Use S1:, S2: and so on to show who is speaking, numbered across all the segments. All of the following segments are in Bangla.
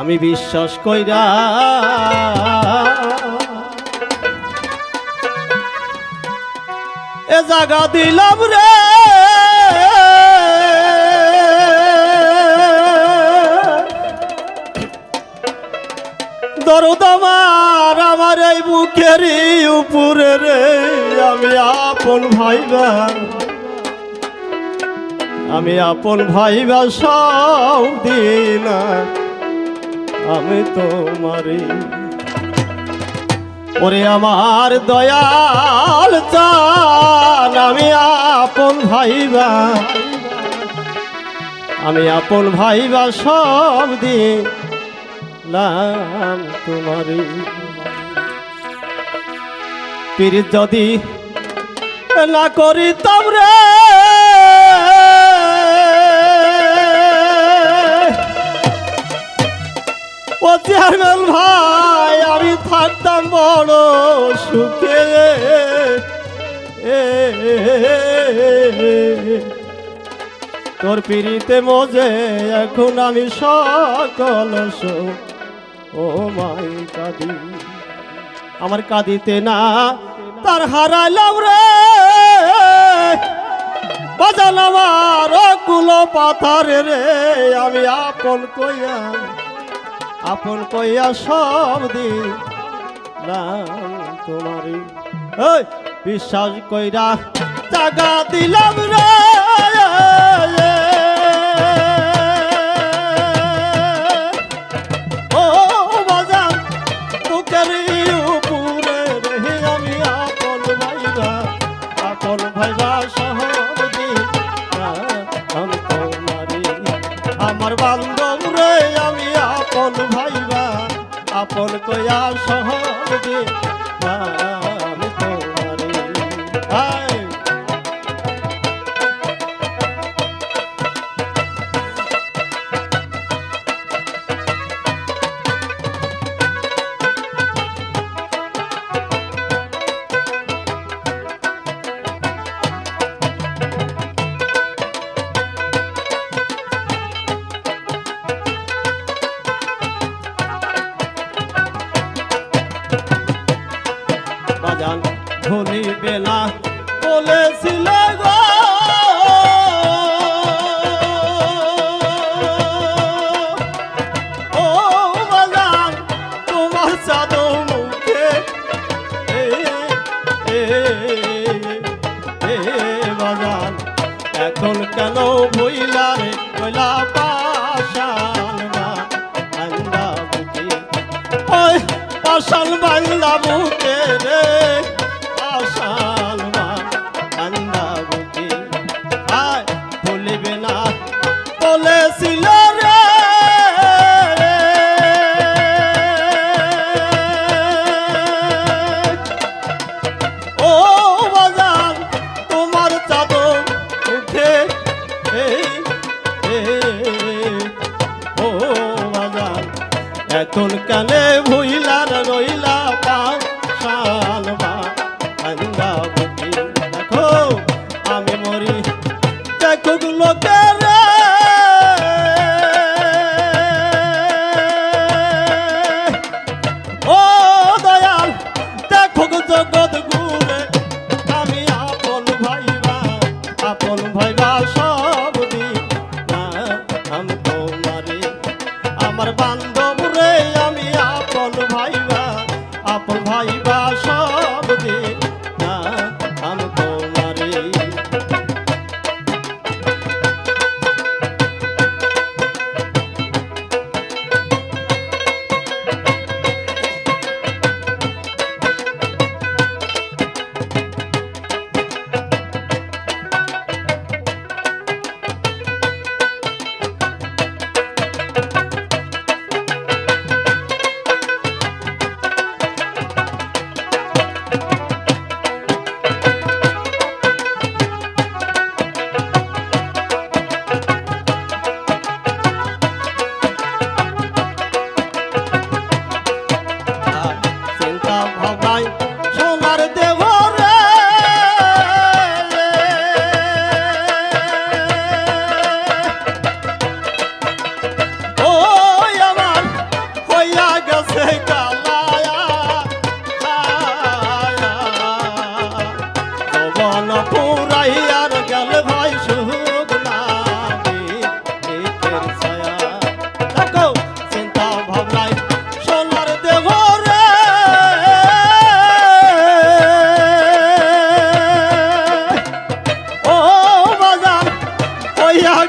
S1: আমি বিশ্বাস কইরা এ জাগা দিলাম রে। দরদ আমার এই বুকেরই উপরে রে। আমি আপন ভাইবা আমি আপন ভাইবা সব আমি তোমারে ওরে আমার দয়াল চান, আমি আপন ভাইবা। আমি আপন ভাইবা সব দিন লাম তোমারে পীর যদি না করিতাম রে ও ভাই, আমি থাকতাম বড় সুখে। তোর পিড়িতে মজে, এখন আমি সকল ও মাই কাঁদি। আমার কাঁদিতে না, তার হারাইলাম রে। বাজান আমার কুলো পাথারে রে, আমি আপন কইয়া আপন কইয়া সব দিন তোমারই। বিশ্বাস কইরা জাগা দিলাম রে। আপন কয়া শহর আমি তোমারি। বাজান ভুলিবে না বলেছিল গো এখন কানে ভুইলার রইলা পাও শালবা আন্দা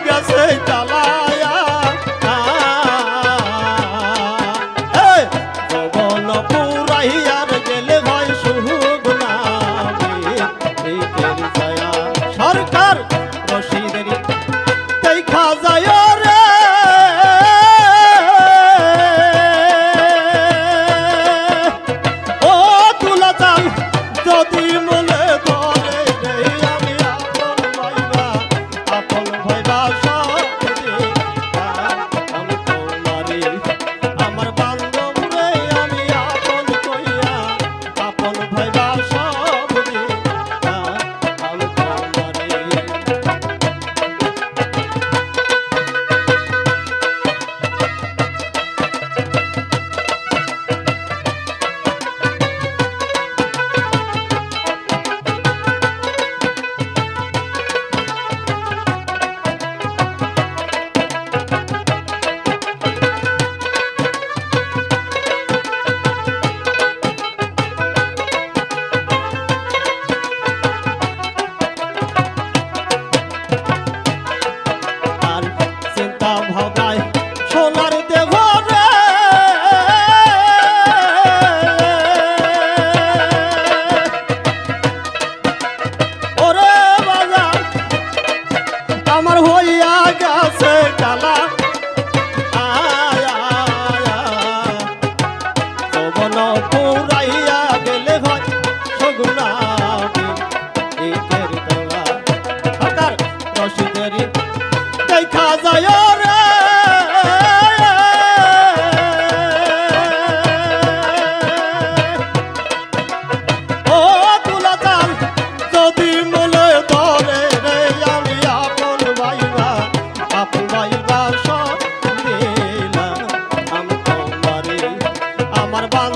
S1: গেছে চালায়া। জবন পুরাইয়ার গেলে ভাই সুহুগ সরকার বসিদের যায় para o teu wanna ball